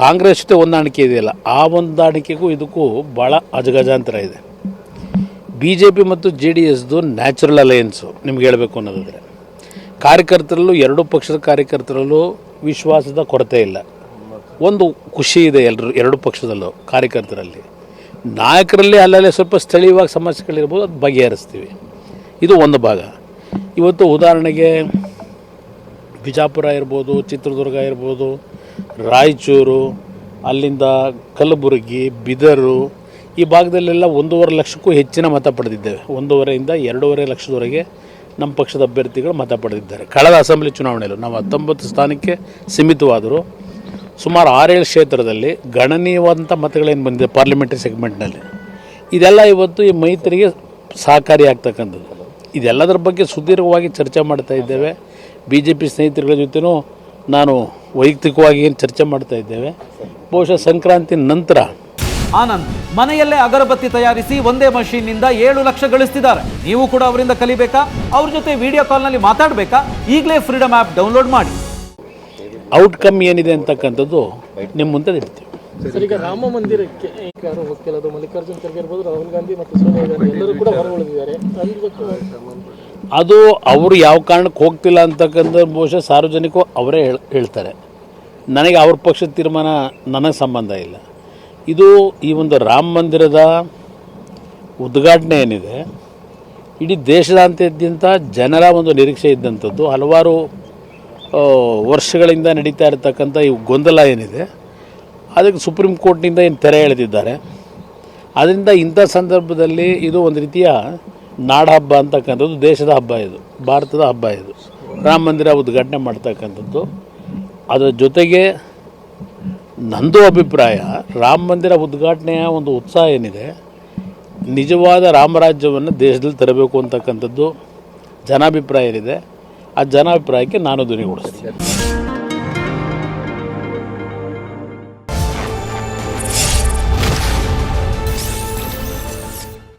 ಕಾಂಗ್ರೆಸ್ ಜೊತೆ ಹೊಂದಾಣಿಕೆ ಇದೆಯಲ್ಲ, ಆ ಹೊಂದಾಣಿಕೆಗೂ ಇದಕ್ಕೂ ಭಾಳ ಅಜಗಜಾಂತರ ಇದೆ. ಬಿ ಜೆ ಪಿ ಮತ್ತು ಜೆ ಡಿ ಎಸ್ದು ನ್ಯಾಚುರಲ್ ಅಲಯನ್ಸು ನಿಮ್ಗೆ ಹೇಳಬೇಕು ಅನ್ನೋದಾದರೆ. ಕಾರ್ಯಕರ್ತರಲ್ಲೂ, ಎರಡೂ ಪಕ್ಷದ ಕಾರ್ಯಕರ್ತರಲ್ಲೂ ವಿಶ್ವಾಸದ ಕೊರತೆ ಇಲ್ಲ. ಒಂದು ಖುಷಿ ಇದೆ ಎಲ್ಲರೂ ಎರಡು ಪಕ್ಷದಲ್ಲೂ ಕಾರ್ಯಕರ್ತರಲ್ಲಿ. ನಾಯಕರಲ್ಲಿ ಅಲ್ಲಲ್ಲೇ ಸ್ವಲ್ಪ ಸ್ಥಳೀಯವಾಗಿ ಸಮಸ್ಯೆಗಳಿರ್ಬೋದು, ಅದು ಬಗೆಹರಿಸ್ತೀವಿ. ಇದು ಒಂದು ಭಾಗ. ಇವತ್ತು ಉದಾಹರಣೆಗೆ ಬಿಜಾಪುರ ಇರ್ಬೋದು, ಚಿತ್ರದುರ್ಗ ಇರ್ಬೋದು ರಾಯಚೂರು, ಅಲ್ಲಿಂದ ಕಲಬುರಗಿ, ಬಿದರು ಈ ಭಾಗದಲ್ಲೆಲ್ಲ ಒಂದೂವರೆ ಲಕ್ಷಕ್ಕೂ ಹೆಚ್ಚಿನ ಮತ ಪಡೆದಿದ್ದೇವೆ. ಒಂದೂವರೆಯಿಂದ ಎರಡೂವರೆ ಲಕ್ಷದವರೆಗೆ ನಮ್ಮ ಪಕ್ಷದ ಅಭ್ಯರ್ಥಿಗಳು ಮತ ಪಡೆದಿದ್ದಾರೆ. ಕಳೆದ ಅಸೆಂಬ್ಲಿ ಚುನಾವಣೆಯಲ್ಲೂ ನಾವು ಹತ್ತೊಂಬತ್ತು ಸ್ಥಾನಕ್ಕೆ ಸೀಮಿತವಾದರೂ ಸುಮಾರು ಆರೇಳು ಕ್ಷೇತ್ರದಲ್ಲಿ ಗಣನೀಯವಾದಂಥ ಮತಗಳೇನು ಬಂದಿದೆ ಪಾರ್ಲಿಮೆಂಟ್ರಿ ಸೆಗ್ಮೆಂಟ್ನಲ್ಲಿ. ಇದೆಲ್ಲ ಇವತ್ತು ಈ ಮೈತ್ರಿಗೆ ಸಹಕಾರಿಯಾಗ್ತಕ್ಕಂಥದ್ದು ಇದೆಲ್ಲದರ ಬಗ್ಗೆ ಸುದೀರ್ಘವಾಗಿ ಚರ್ಚೆ ಮಾಡ್ತಾ ಇದ್ದೇವೆ. ಬಿ ಜೆ ಪಿ ಸ್ನೇಹಿತರುಗಳ ಜೊತೆನೂ ನಾನು ವೈಯಕ್ತಿಕವಾಗಿ ಏನು ಚರ್ಚೆ ಮಾಡ್ತಾ ಇದ್ದೇವೆ. ಬಹುಶಃ ಸಂಕ್ರಾಂತಿ ನಂತರ. ಆನಂದ್ ಮನೆಯಲ್ಲೇ ಅಗರಬತ್ತಿ ತಯಾರಿಸಿ ಒಂದೇ ಮಷೀನ್ನಿಂದ ಏಳು ಲಕ್ಷ ಗಳಿಸ್ತಿದ್ದಾರೆ. ನೀವು ಕೂಡ ಅವರಿಂದ ಕಲಿಬೇಕಾ? ಅವ್ರ ಜೊತೆ ವಿಡಿಯೋ ಕಾಲ್ನಲ್ಲಿ ಮಾತಾಡಬೇಕಾ? ಈಗಲೇ ಫ್ರೀಡಮ್ ಆ್ಯಪ್ ಡೌನ್ಲೋಡ್ ಮಾಡಿ. ಔಟ್ಕಮ್ ಏನಿದೆ ಅಂತಕ್ಕಂಥದ್ದು ನಿಮ್ಮ ಮುಂದೆ ಇಡ್ತೀವಿ ಸರ್ ಈಗ ರಾಮ ಮಂದಿರಕ್ಕೆ ಯಾರು ಹೋಗ್ತಿಲ್ಲ. ಅದು ಮಲ್ಲಿಕಾರ್ಜುನ್ ಖರ್ಗೆ ಇರ್ಬೋದು ರಾಹುಲ್ ಗಾಂಧಿ ಮತ್ತು ಸೋನಿಯಾ ಗಾಂಧಿ ಎಲ್ಲರೂ ಕೂಡ ಹೊರಗುಳಿದಿದ್ದಾರೆ. ಅದು ಅವರು ಯಾವ ಕಾರಣಕ್ಕೆ ಹೋಗ್ತಿಲ್ಲ ಅಂತಕ್ಕಂಥ ಬಹುಶಃ ಸಾರ್ವಜನಿಕರು ಅವರೇ ಹೇಳ್, ಹೇಳ್ತಾರೆ. ನನಗೆ ಅವ್ರ ಪಕ್ಷದ ತೀರ್ಮಾನ ನನಗೆ ಸಂಬಂಧ ಇಲ್ಲ. ಇದು ಈ ಒಂದು ರಾಮ ಮಂದಿರದ ಉದ್ಘಾಟನೆ ಏನಿದೆ, ಇಡೀ ದೇಶದಾದ್ಯಂತ ಜನರ ಒಂದು ನಿರೀಕ್ಷೆ ಇದ್ದಂಥದ್ದು. ಹಲವಾರು ವರ್ಷಗಳಿಂದ ನಡೀತಾ ಇರತಕ್ಕಂಥ ಈ ಗೊಂದಲ ಏನಿದೆ, ಅದಕ್ಕೆ ಸುಪ್ರೀಂ ಕೋರ್ಟ್ನಿಂದ ಏನು ತೆರೆ ಎಳೆದಿದ್ದಾರೆ. ಅದರಿಂದ ಇಂಥ ಸಂದರ್ಭದಲ್ಲಿ ಇದು ಒಂದು ರೀತಿಯ ನಾಡ ಹಬ್ಬ ಅಂತಕ್ಕಂಥದ್ದು ದೇಶದ ಹಬ್ಬ ಇದು, ಭಾರತದ ಹಬ್ಬ ಇದು. ರಾಮ ಮಂದಿರ ಉದ್ಘಾಟನೆ ಮಾಡ್ತಕ್ಕಂಥದ್ದು. ಅದರ ಜೊತೆಗೆ ನಂದು ಅಭಿಪ್ರಾಯ, ರಾಮ ಮಂದಿರ ಉದ್ಘಾಟನೆಯ ಒಂದು ಉತ್ಸಾಹ ಏನಿದೆ, ನಿಜವಾದ ರಾಮರಾಜ್ಯವನ್ನು ದೇಶದಲ್ಲಿ ತರಬೇಕು ಅಂತಕ್ಕಂಥದ್ದು ಜನಾಭಿಪ್ರಾಯ ಏನಿದೆ, ಆ ಜನಾಭಿಪ್ರಾಯಕ್ಕೆ ನಾನು ಧ್ವನಿಗೂಡಿಸ್ತೀನಿ